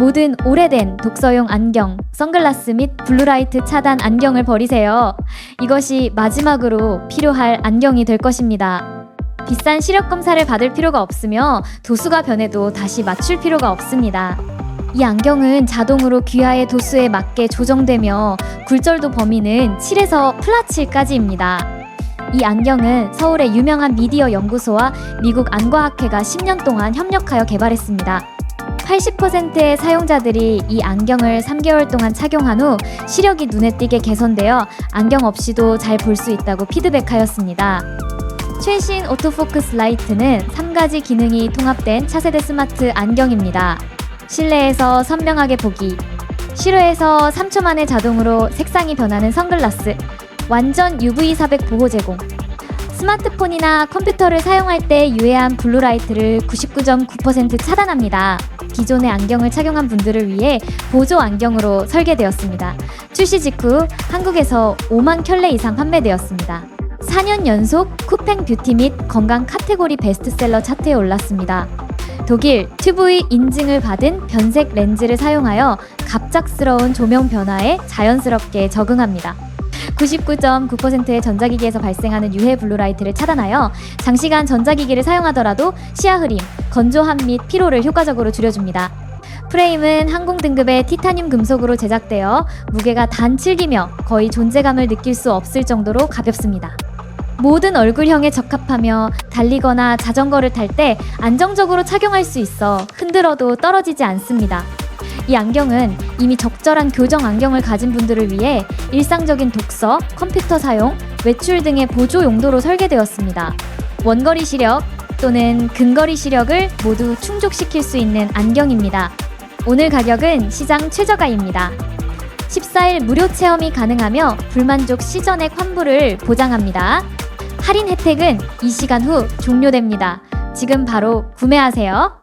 모든 오래된 독서용 안경, 선글라스 및 블루라이트 차단 안경을 버리세요. 이것이 마지막으로 필요할 안경이 될 것입니다. 비싼 시력 검사를 받을 필요가 없으며 도수가 변해도 다시 맞출 필요가 없습니다. 이 안경은 자동으로 귀하의 도수에 맞게 조정되며 굴절도 범위는 7에서 플라칠까지입니다. 이 안경은 서울의 유명한 미디어 연구소와 미국 안과학회가 10년 동안 협력하여 개발했습니다. 80%의 사용자들이 이 안경을 3개월 동안 착용한 후 시력이 눈에 띄게 개선되어 안경 없이도 잘 볼 수 있다고 피드백하였습니다. 최신 오토포커스 라이트는 3가지 기능이 통합된 차세대 스마트 안경입니다. 실내에서 선명하게 보기, 실외에서 3초 만에 자동으로 색상이 변하는 선글라스, 완전 UV 사백 보호 제공, 스마트폰이나 컴퓨터를 사용할 때 유해한 블루라이트를 99.9% 차단합니다. 기존의 안경을 착용한 분들을 위해 보조 안경으로 설계되었습니다. 출시 직후 한국에서 5만 켤레 이상 판매되었습니다. 4년 연속 쿠팽 뷰티 및 건강 카테고리 베스트셀러 차트에 올랐습니다. 독일 튜브의 인증을 받은 변색 렌즈를 사용하여 갑작스러운 조명 변화에 자연스럽게 적응합니다. 99.9%의 전자기기에서 발생하는 유해 블루라이트를 차단하여 장시간 전자기기를 사용하더라도 시야 흐림, 건조함 및 피로를 효과적으로 줄여줍니다. 프레임은 항공 등급의 티타늄 금속으로 제작되어 무게가 단 7기며 거의 존재감을 느낄 수 없을 정도로 가볍습니다. 모든 얼굴형에 적합하며 달리거나 자전거를 탈 때 안정적으로 착용할 수 있어 흔들어도 떨어지지 않습니다. 이 안경은 이미 적절한 교정 안경을 가진 분들을 위해 일상적인 독서, 컴퓨터 사용, 외출 등의 보조 용도로 설계되었습니다. 원거리 시력 또는 근거리 시력을 모두 충족시킬 수 있는 안경입니다. 오늘 가격은 시장 최저가입니다. 14일 무료 체험이 가능하며 불만족 시전액 환불을 보장합니다. 할인 혜택은 이 시간 후 종료됩니다. 지금 바로 구매하세요.